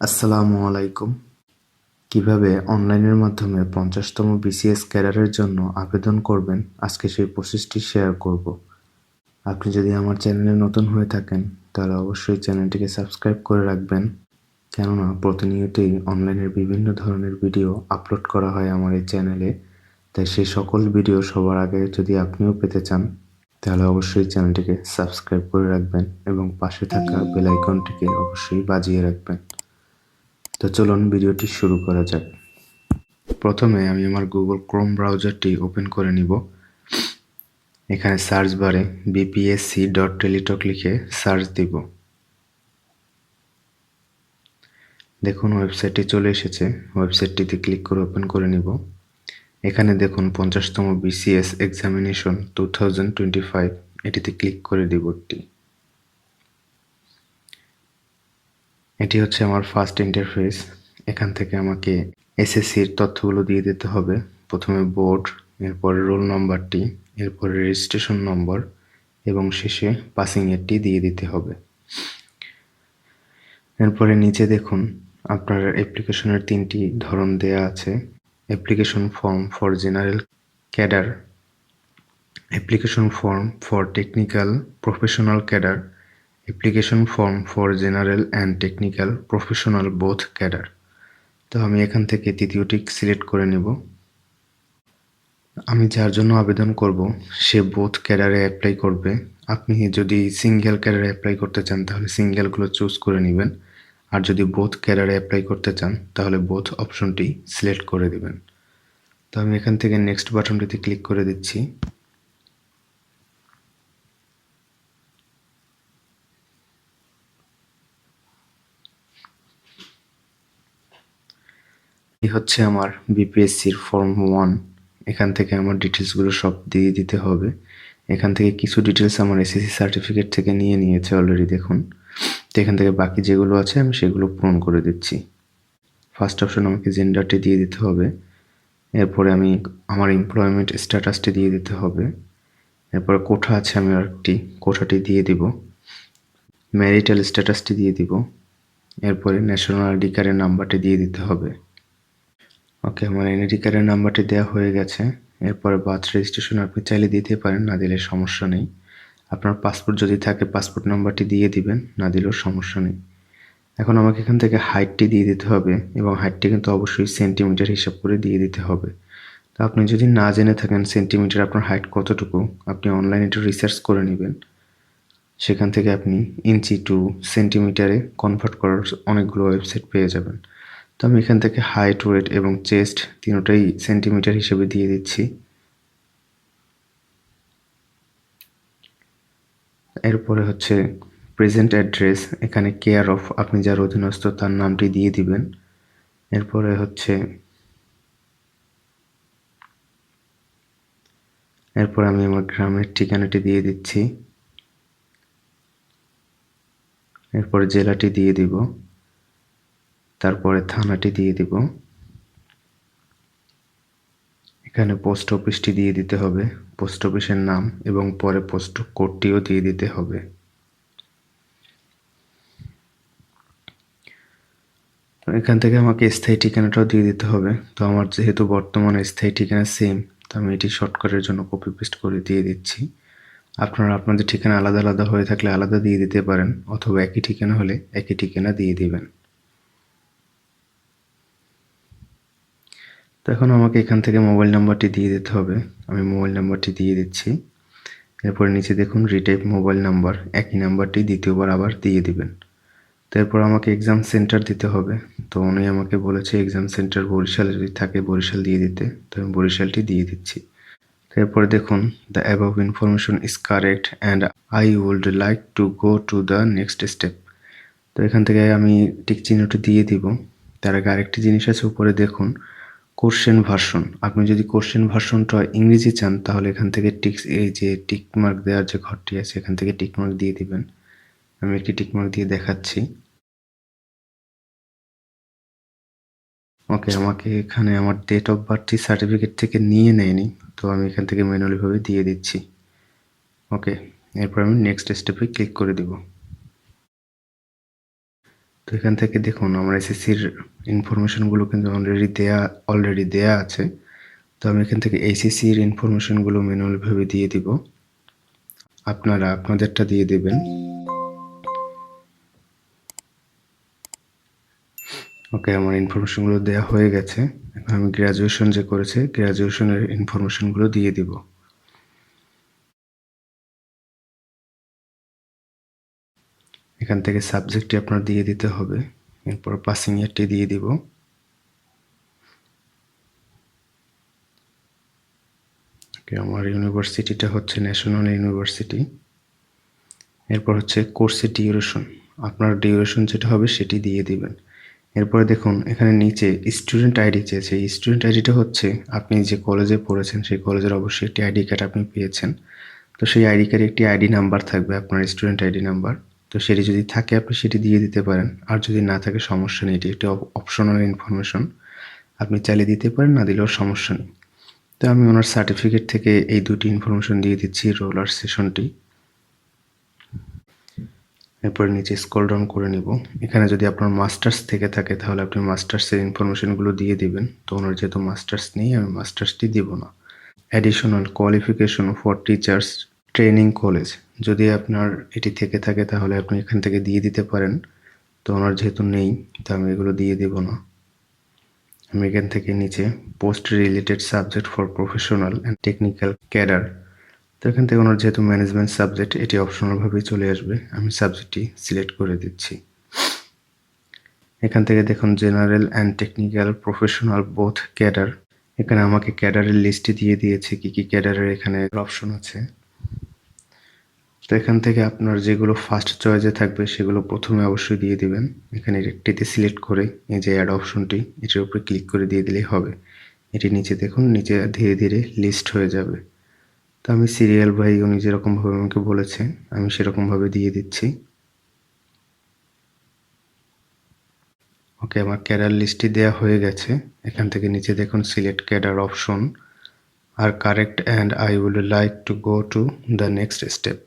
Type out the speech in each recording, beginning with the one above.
আসসালামু আলাইকুম। কীভাবে অনলাইনের মাধ্যমে পঞ্চাশতম বিসিএস ক্যাডারের জন্য আবেদন করবেন? আজকে সেই প্রসেসটি শেয়ার করব। আপনি যদি আমার চ্যানেলে নতুন হয়ে থাকেন, তাহলে অবশ্যই চ্যানেলটিকে সাবস্ক্রাইব করে রাখবেন। কেননা প্রতিনিয়তই অনলাইনের বিভিন্ন ধরনের ভিডিও আপলোড করা হয় আমার এই চ্যানেলে। তাই সেই সকল ভিডিও সবার আগে যদি আপনিও পেতে চান, তাহলে অবশ্যই চ্যানেলটিকে সাবস্ক্রাইব করে রাখবেন এবং পাশে থাকা বেল আইকনটিকে অবশ্যই বাজিয়ে রাখবেন। তো চলুন ভিডিওটি শুরু করা যাক। প্রথমে আমি আমার গুগল ক্রোম ব্রাউজারটি ওপেন করে নিব। এখানে সার্চ বারে বিপিএসসি ডট টেলিটক লিখে সার্চ দিব। দেখুন ওয়েবসাইটটি চলে এসেছে। ওয়েবসাইটটিতে ক্লিক করে ওপেন করে নিব। এখানে দেখুন, পঞ্চাশতম BCS examination two thousand twenty five এটিতে ক্লিক করে দিব একটি। এটি হচ্ছে আমার ফার্স্ট ইন্টারফেস এখান থেকে আমাকে এসএসসির তথ্যগুলো দিয়ে দিতে হবে। প্রথমে বোর্ড এরপরে রোল নম্বরটি এরপরে রেজিস্ট্রেশন নম্বর এবং শেষে পাসিং এরটি দিয়ে দিতে হবে। এরপরে নিচে দেখুন, আপনার অ্যাপ্লিকেশনের তিনটি ধরন দেয়া আছে। Application form for general cadre application form for technical professional cadre application form for general and technical professional both cadre তো আমি এখান থেকে তৃতীয়টি সিলেক্ট করে নেব। আমি যার জন্য আবেদন করব, সে বোথ ক্যাডারে অ্যাপ্লাই করবে। আপনি যদি সিঙ্গেল ক্যাডারে অ্যাপ্লাই করতে চান, তাহলে সিঙ্গেলগুলো চুজ করে নেবেন। আর যদি বোথ ক্যাডারে অ্যাপ্লাই করতে চান, তাহলে বোথ অপশনটি সিলেক্ট করে দেবেন। তো আমি এখান থেকে নেক্সট বাটনটিতে ক্লিক করে দিচ্ছি। এই হচ্ছে আমার বিপিএসসির ফর্ম ওয়ান এখান থেকে আমার ডিটেলসগুলো সব দিয়ে দিতে হবে। এখান থেকে কিছু ডিটেলস আমার এসএসসি সার্টিফিকেট থেকে নিয়ে নিয়েছে অলরেডি দেখুন। তো এখান থেকে বাকি যেগুলো আছে, আমি সেগুলো পূরণ করে দিচ্ছি। ফার্স্ট অপশন আমাকে জেন্ডারটি দিয়ে দিতে হবে। এরপরে আমি আমার এমপ্লয়মেন্ট স্ট্যাটাসটি দিয়ে দিতে হবে। এরপরে কোঠা আছে, আমি আরেকটি কোঠাটি দিয়ে দিব। ম্যারিটাল স্ট্যাটাসটি দিয়ে দিব। এরপরে ন্যাশনাল আইডি কার্ডের নাম্বারটি দিয়ে দিতে হবে। ওকে আমার এনআইডি কার্ডের নাম্বারটি দেওয়া হয়ে গেছে। এরপরে বার্থ রেজিস্ট্রেশন আপনি চাইলে দিতে পারেন, না দিলে সমস্যা নেই। আপনার পাসপোর্ট যদি থাকে পাসপোর্ট নাম্বারটি দিয়ে দিবেন, না দিলেও সমস্যা নেই। এখন আমাকে এখান থেকে হাইটটি দিয়ে দিতে হবে এবং হাইটটি কিন্তু অবশ্যই সেন্টিমিটার হিসাব করে দিয়ে দিতে হবে। তো আপনি যদি না জেনে থাকেন সেন্টিমিটার আপনার হাইট কতটুকু, আপনি অনলাইনে একটু রিসার্চ করে নেবেন। সেখান থেকে আপনি ইঞ্চি টু সেন্টিমিটারে কনভার্ট করার অনেকগুলো ওয়েবসাইট পেয়ে যাবেন। তো আমি এখান থেকে হাইট ওয়েট এবং চেস্ট তিনটাই সেন্টিমিটার হিসেবে দিয়ে দিচ্ছি। এরপরে হচ্ছে প্রেজেন্ট অ্যাড্রেস এখানে কেয়ার অফ আপনি যার অধীনস্থ তার নামটি দিয়ে দিবেন। এরপরে হচ্ছে এরপর আমি আমার গ্রামের ঠিকানাটি দিয়ে দিচ্ছি। এরপরে জেলাটি দিয়ে দিব। তারপরে থানাটি দিয়ে দিব। এখানে পোস্ট অফিসটি দিয়ে দিতে হবে। পোস্ট অফিসের নাম এবং পরে পোস্ট কোডটিও দিয়ে দিতে হবে। এখান থেকে আমাকে স্থায়ী ঠিকানাটাও দিয়ে দিতে হবে। তো আমার যেহেতু বর্তমানে স্থায়ী ঠিকানা সেম তো আমি এটি শর্টকাটের জন্য কপি পেস্ট করে দিয়ে দিচ্ছি। আপনারা আপনাদের ঠিকানা আলাদা আলাদা হয়ে থাকলে আলাদা দিয়ে দিতে পারেন, অথবা একই ঠিকানা হলে একই ঠিকানা দিয়ে দিবেন। তো এখন আমাকে এখান থেকে মোবাইল নাম্বারটি দিয়ে দিতে হবে। আমি মোবাইল নাম্বারটি দিয়ে দিচ্ছি। এরপর নিচে দেখুন রিটাইপ মোবাইল নাম্বার একই নাম্বারটি দ্বিতীয়বার আবার দিয়ে দিবেন। তারপর আমাকে এক্সাম সেন্টার দিতে হবে। তো উনি আমাকে বলেছে এক্সাম সেন্টার বরিশালে যদি থাকে বরিশাল দিয়ে দিতে। তো আমি বরিশালটি দিয়ে দিচ্ছি। তারপরে দেখুন the above information is correct and I would like to go to the next step তো এখান থেকে আমি টিক চিহ্নটি দিয়ে দিব। তার আগে আরেকটি জিনিস আছে উপরে দেখুন। Question version. আপনি যদি কোশ্চেন ভার্সনটা ইংরেজি চান, তাহলে এখান থেকে টিক্স, এই যে টিক মার্ক দেওয়ার যে ঘরটি আছে, এখান থেকে টিক মার্ক দিয়ে দিবেন। আমি একটি টিক মার্ক দিয়ে দেখাচ্ছি। ওকে, আমাকে এখানে আমার ডেট অফ বার্থটি সার্টিফিকেট থেকে নিয়ে নেয়নি, তো আমি এখান থেকে ম্যানুয়ালিভাবে দিয়ে দিচ্ছি। ওকে, এরপর আমি নেক্সট স্টেপে ক্লিক করে দেব। তো এখান থেকে দেখুন, আমার এসএসসির ইনফরমেশনগুলো কিন্তু অলরেডি দেয়া অলরেডি দেয়া আছে। তো আমি এখান থেকে এইচএসসির ইনফরমেশনগুলো ম্যানুয়ালভাবে দিয়ে দিব। আপনারা আপনাদেরটা দিয়ে দেবেন। ওকে, আমার ইনফরমেশনগুলো দেওয়া হয়ে গেছে। এখন আমি গ্র্যাজুয়েশন যে করেছে গ্র্যাজুয়েশনের ইনফরমেশনগুলো দিয়ে দিব। এখান থেকে সাবজেক্টটি আপনার দিয়ে দিতে হবে। এরপর পাসিং ইয়ারটি দিয়ে দিব। আমার ইউনিভার্সিটিটা হচ্ছে ন্যাশনাল ইউনিভার্সিটি এরপর হচ্ছে কোর্সের ডিউরেশন আপনার ডিউরেশন যেটা হবে সেটি দিয়ে দিবেন। এরপরে দেখুন, এখানে নিচে স্টুডেন্ট আইডি চেয়েছে। এই স্টুডেন্ট আইডিটা হচ্ছে, আপনি যে কলেজে পড়েছেন, সেই কলেজের অবশ্যই একটি আইডি কার্ড আপনি পেয়েছেন। তো সেই আইডি কার্ডে একটি আইডি নাম্বার থাকবে আপনার স্টুডেন্ট আইডি নাম্বার তো সেটি যদি থাকে, আপনি সেটি দিয়ে দিতে পারেন। আর যদি না থাকে, সমস্যা নেই। এটি একটি অপশনাল ইনফরমেশন আপনি চাইলে দিতে পারেন, না দিলেও সমস্যা নেই। তো আমি ওনার সার্টিফিকেট থেকে এই দুটি ইনফরমেশন দিয়ে দিচ্ছি রোলার সেশনটি এরপর নিচে স্ক্রল ডাউন করে নিব। এখানে যদি আপনার মাস্টার্স থেকে থাকে, তাহলে আপনি মাস্টার্সের ইনফরমেশনগুলো দিয়ে দিবেন। তো ওনার যেহেতু মাস্টার্স নেই, আমি মাস্টার্সটি দিব না। Additional qualification for teachers training college যদি আপনার এটি থেকে থাকে, তাহলে আপনি এখান থেকে দিয়ে দিতে পারেন। তো ওনার যেহেতু নেই, তো আমি এগুলো দিয়ে দেব না। আমি এখান থেকে নিচে post related subject for professional and technical cadre তো এখান থেকে ওনার যেহেতু ম্যানেজমেন্ট সাবজেক্ট এটি অপশনালভাবেই চলে আসবে। আমি সাবজেক্টটি সিলেক্ট করে দিচ্ছি। এখান থেকে দেখুন general and technical professional both cadre এখানে আমাকে ক্যাডারের লিস্টটি দিয়ে দিয়েছে, কি কি ক্যাডারের এখানে অপশন আছে। তো এখান থেকে আপনার যেগুলো ফার্স্ট চয়েসে থাকবে, সেগুলো প্রথমে অবশ্যই দিয়ে দিবেন। এখানে একটিতে সিলেক্ট করে এই যে অ্যাড অপশনটি এটির উপরে ক্লিক করে দিয়ে দিলেই হবে। এটি নিচে দেখুন, নিচে ধীরে ধীরে লিস্ট হয়ে যাবে। তো আমি সিরিয়াল ভাই উনি যেরকমভাবে আমাকে বলেছে, আমি সেরকমভাবে দিয়ে দিচ্ছি। ওকে, আমার ক্যাডার লিস্টটি দেওয়া হয়ে গেছে। এখান থেকে নিচে দেখুন select cadre option R correct and I will like to go to the next step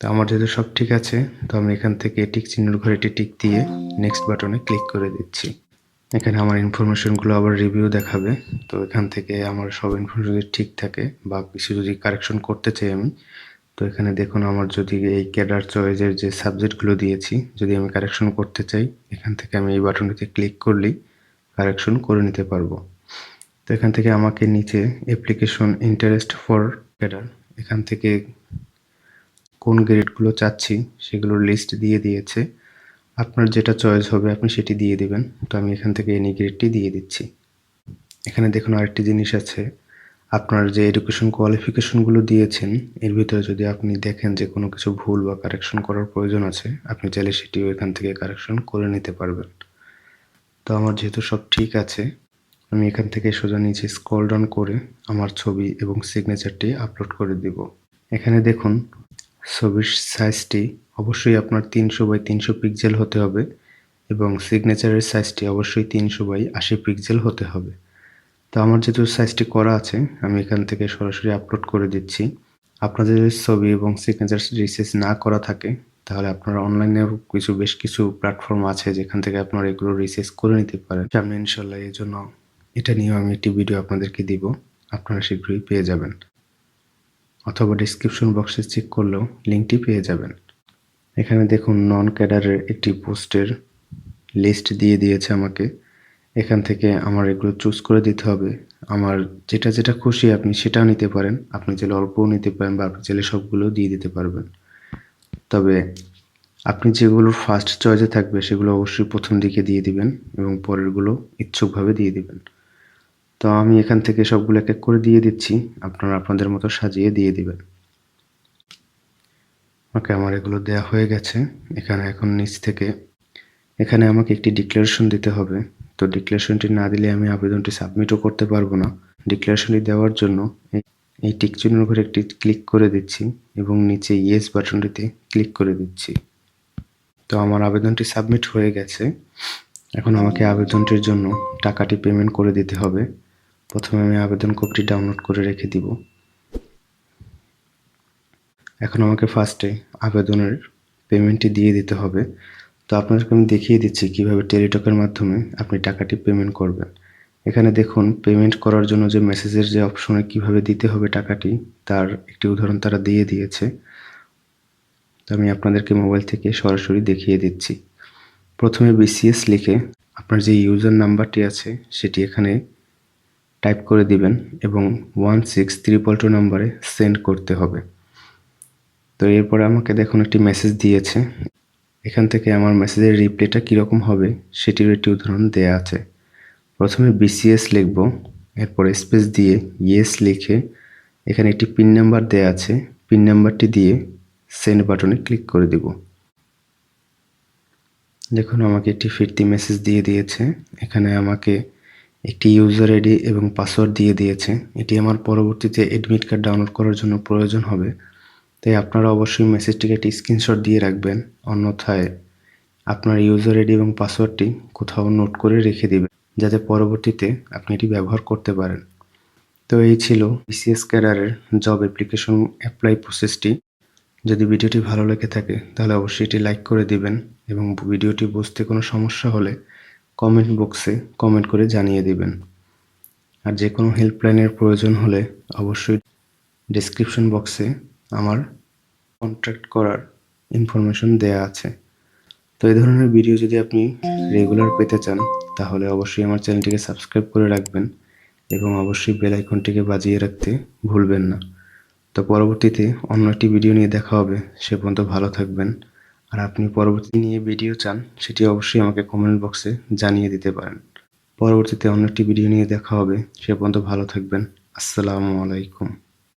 তো আমার যেহেতু সব ঠিক আছে, তো আমি এখান থেকে টিক চিহ্নের ঘরে টিক দিয়ে নেক্সট বাটনে ক্লিক করে দিচ্ছি। এখানে আমার ইনফরমেশনগুলো আবার রিভিউ দেখাবে। তো এখান থেকে আমার সব ইনফরমেশন যদি ঠিক থাকে বা কিছু যদি কারেকশন করতে চাই আমি, তো এখানে দেখুন আমার যদি এই ক্যাডার চয়েসের যে সাবজেক্টগুলো দিয়েছি, যদি আমি কারেকশন করতে চাই, এখান থেকে আমি এই বাটনটিতে ক্লিক করলেই কারেকশন করে নিতে পারব। তো এখান থেকে আমাকে নিচে অ্যাপ্লিকেশন ইন্টারেস্ট ফর ক্যাডার এখান থেকে কোন গ্রেডগুলো চাচ্ছি সেগুলোর লিস্ট দিয়ে দিয়েছে। আপনার যেটা চয়েস হবে, আপনি সেটি দিয়ে দিবেন। তো আমি এখান থেকে এনি গ্রেডটি দিয়ে দিচ্ছি। এখানে দেখুন আরেকটি জিনিস আছে। আপনার যে এডুকেশন কোয়ালিফিকেশনগুলো দিয়েছেন, এর ভিতরে যদি আপনি দেখেন যে কোনো কিছু ভুল বা কারেকশন করার প্রয়োজন আছে, আপনি চাইলে সেটিও এখান থেকে কারেকশন করে নিতে পারবেন। তো আমার যেহেতু সব ঠিক আছে, আমি এখান থেকে সোজা নিচে স্ক্রল ডাউন করে আমার ছবি এবং সিগনেচারটি আপলোড করে দিব। এখানে দেখুন ছবির সাইজটি অবশ্যই আপনার তিনশো বাই তিনশো পিক্সেল হতে হবে এবং সিগনেচারের সাইজটি অবশ্যই তিনশো বাই আশি পিক্সেল হতে হবে। তো আমার যেহেতু সাইজটি করা আছে, আমি এখান থেকে সরাসরি আপলোড করে দিচ্ছি। আপনাদের যদি ছবি এবং সিগনেচার রিসার্চ না করা থাকে, তাহলে আপনারা অনলাইনে কিছু, বেশ কিছু প্ল্যাটফর্ম আছে যেখান থেকে আপনারা এগুলো রিসার্চ করে নিতে পারেন। সামনে ইনশাল্লাহ এই জন্য এটা নিয়েও আমি একটি ভিডিও আপনাদেরকে দিব। আপনারা শীঘ্রই পেয়ে যাবেন। অথবা ডিসক্রিপশন বক্সে চেক করলেও লিঙ্কটি পেয়ে যাবেন। এখানে দেখুন নন ক্যাডারের একটি পোস্টের লিস্ট দিয়ে দিয়েছে আমাকে। এখান থেকে আমার এগুলো চুজ করে দিতে হবে। আমার যেটা যেটা খুশি আপনি সেটাও নিতে পারেন। আপনি চাইলে অল্পও নিতে পারেন বা আপনি চাইলে সবগুলো দিয়ে দিতে পারবেন। তবে আপনি যেগুলো ফার্স্ট চয়েসে থাকবে সেগুলো অবশ্যই প্রথম দিকে দিয়ে দিবেন এবং পরেরগুলো ইচ্ছুকভাবে দিয়ে দিবেন। তো আমি এখান থেকে সবগুলো এক এক করে দিয়ে দিচ্ছি। আপনারা আপনাদের মতো সাজিয়ে দিয়ে দিবেন। ওকে, আমার এগুলো দেয়া হয়ে গেছে। এখানে এখন নিচ থেকে এখানে আমাকে একটি ডিক্লারেশন দিতে হবে। তো ডিক্লারেশনটি না দিলে আমি আবেদনটি সাবমিটও করতে পারব না। ডিক্লারেশনটি দেওয়ার জন্য এই টিক চিহ্নের উপরে একটি ক্লিক করে দিচ্ছি এবং নিচে ইয়েস বাটনটিতে ক্লিক করে দিচ্ছি। তো আমার আবেদনটি সাবমিট হয়ে গেছে। এখন আমাকে আবেদনটির জন্য টাকাটি পেমেন্ট করে দিতে হবে। প্রথমে আমি আবেদন কপিটি ডাউনলোড করে রেখে দিব। এখন আমাকে ফার্স্টে আবেদনের পেমেন্টটি দিয়ে দিতে হবে। তো আপনাদেরকে আমি দেখিয়ে দিচ্ছি কীভাবে টেলিটকের মাধ্যমে আপনি টাকাটি পেমেন্ট করবেন। এখানে দেখুন পেমেন্ট করার জন্য যে মেসেজের যে অপশনে কীভাবে দিতে হবে টাকাটি, তার একটি উদাহরণ তারা দিয়ে দিয়েছে। তো আমি আপনাদেরকে মোবাইল থেকে সরাসরি দেখিয়ে দিচ্ছি। প্রথমে বিসিএস লিখে আপনার যে ইউজার নাম্বারটি আছে, সেটি এখানে টাইপ করে দিবেন এবং ওয়ান সিক্স ত্রিপল টু নাম্বারে সেন্ড করতে হবে। তো এরপরে আমাকে দেখুন একটি মেসেজ দিয়েছে। এখান থেকে আমার মেসেজের রিপ্লাইটা কীরকম হবে সেটির একটি উদাহরণ দেয়া আছে। প্রথমে বিসিএস লিখব, এরপরে স্পেস দিয়ে ইয়েস লিখে এখানে একটি পিন নাম্বার দেয়া আছে। পিন নাম্বারটি দিয়ে সেন্ড বাটনে ক্লিক করে দিব। দেখুন আমাকে একটি ফিরতি মেসেজ দিয়ে দিয়েছে। এখানে আমাকে একটি ইউজার আইডি এবং পাসওয়ার্ড দিয়ে দিয়েছে। এটি আমার পরবর্তীতে এডমিট কার্ড ডাউনলোড করার জন্য প্রয়োজন হবে। তাই আপনারা অবশ্যই মেসেজটিকে একটি স্ক্রিনশট দিয়ে রাখবেন। অন্যথায় আপনার ইউজার আইডি এবং পাসওয়ার্ডটি কোথাও নোট করে রেখে দিবেন, যাতে পরবর্তীতে আপনি এটি ব্যবহার করতে পারেন। তো এই ছিল বিসিএস ক্যাডারের জব অ্যাপ্লিকেশন অ্যাপ্লাই প্রসেসটি যদি ভিডিওটি ভালো লেগে থাকে, তাহলে অবশ্যই এটি লাইক করে দিবেন এবং ভিডিওটি বুঝতে কোনো সমস্যা হলে কমেন্ট বক্সে কমেন্ট করে জানিয়ে দিবেন। আর যে কোনো হেল্পলাইনের প্রয়োজন হলে অবশ্যই ডেসক্রিপশন বক্সে আমার কন্ট্যাক্ট করার ইনফরমেশন দেয়া আছে। তো এই ধরনের ভিডিও যদি আপনি রেগুলার পেতে চান, তাহলে অবশ্যই আমার চ্যানেলটিকে সাবস্ক্রাইব করে রাখবেন এবং অবশ্যই বেল আইকনটিকে বাজিয়ে রাখতে ভুলবেন না। তো পরবর্তীতে অন্য একটি ভিডিও নিয়ে দেখা হবে, সে পর্যন্ত ভালো থাকবেন। আর আপনি পরবর্তী নিয়ে ভিডিও চান, সেটি অবশ্যই আমাকে কমেন্ট বক্সে জানিয়ে দিতে পারেন। পরবর্তীতে অন্য একটি ভিডিও নিয়ে দেখা হবে। সে পর্যন্ত ভালো থাকবেন। আসসালামু আলাইকুম।